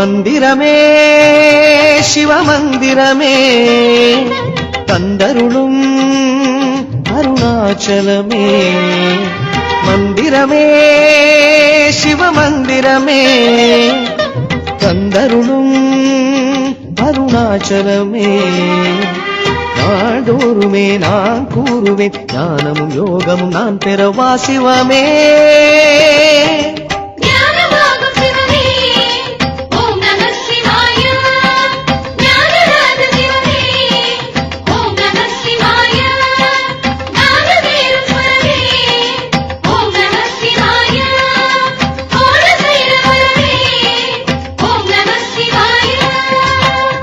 மந்திரமே சிவமந்திரமே. தந்தருளும் அருணாச்சலமே. மந்திரமே சிவமந்திரமே. தந்தருளும் அருணாச்சலமே. நாடோருமே நான் கூறுவேன் ஞானமும் யோகமும் நான் பெறவா சிவமே.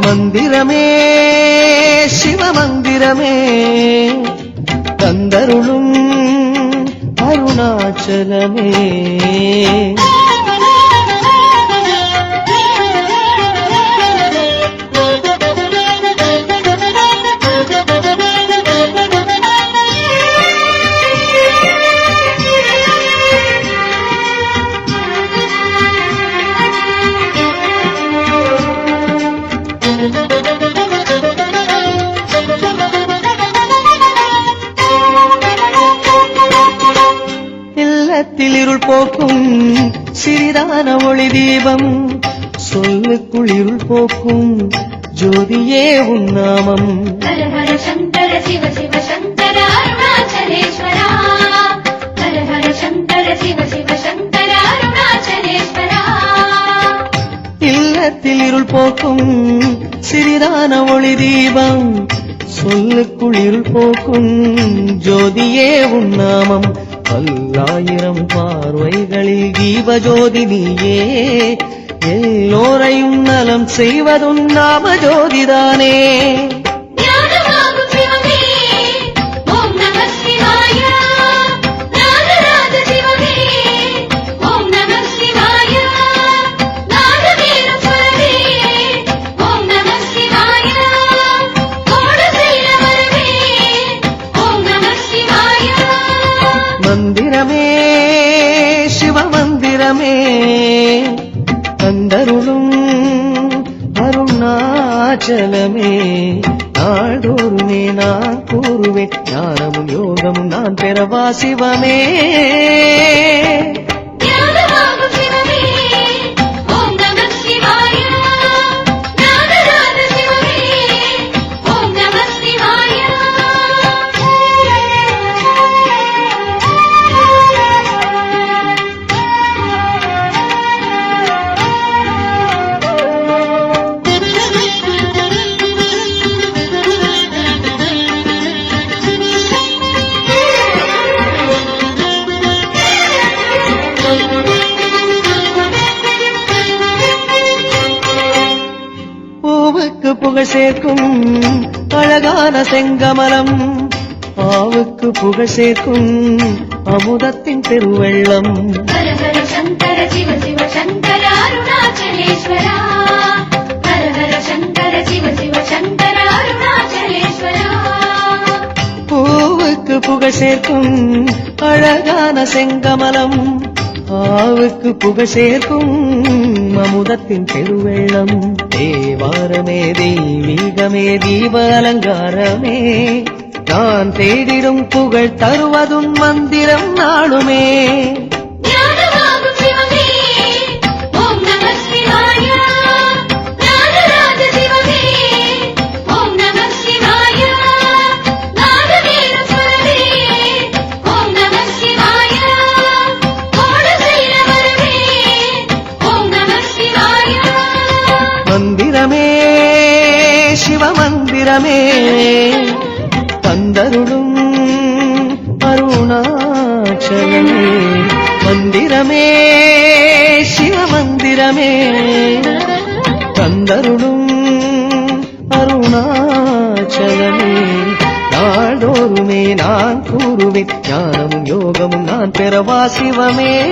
மந்திரமே சிவமந்திரமே. தந்தருளும் அருணாச்சலமே. இருள் போக்கும் சிறிதான ஒளி தீபம். சொல்லுக்குள் இருள் போக்கும் ஜோதியே உன்னாமம் ஹர ஹர சங்கர சிவ சிவ சங்கர அருணாச்சலேஸ்வரா. ஹர ஹர சங்கர சிவ சிவ சங்கர அருணாச்சலேஸ்வரா. இல்லத்தில் இருள் போக்கும் சிறிதான ஒளி தீபம். சொல்லுக்குள் இருள் போக்கும் ஜோதியே உன்னாமம் பல்லாயிரம் பார்வைகளில் தீப நீயே. எல்லோரையும் நலம் செய்வதும் நாம ஜோதிதானே. அருணாச்சலமே நாடோறுமே நான் கூறுவேன் ஞானமும் யோகமும் நான் பெறவா சிவமே. புகழ் சேர்க்கும் அழகான செங்கமலம். ஆவுக்கு புகழ் சேர்க்கும் அமுதத்தின் பெருவெள்ளம் சங்கர சிவ சிவ சங்கர அருணாச்சலேஸ்வரா. புகழ் சேர்க்கும் அழகான செங்கமலம். ஆவுக்கு புகழ் சேர்க்கும் அமுதத்தின் பெருவெள்ளம் தேவாரமே தெய்வீகமே தீப அலங்காரமே. நான் தேடிடும் புகழ் தருவதும் மந்திரம் நாளுமே. சிவமந்திரமே தந்தருளும் அருணாச்சலமே. மந்திரமே சிவமந்திரமே. தந்தருளும் அருணாச்சலமே. நாடோறுமே நான் கூறுவேன் ஞானமும் யோகமும் நான் பெறவா சிவமே.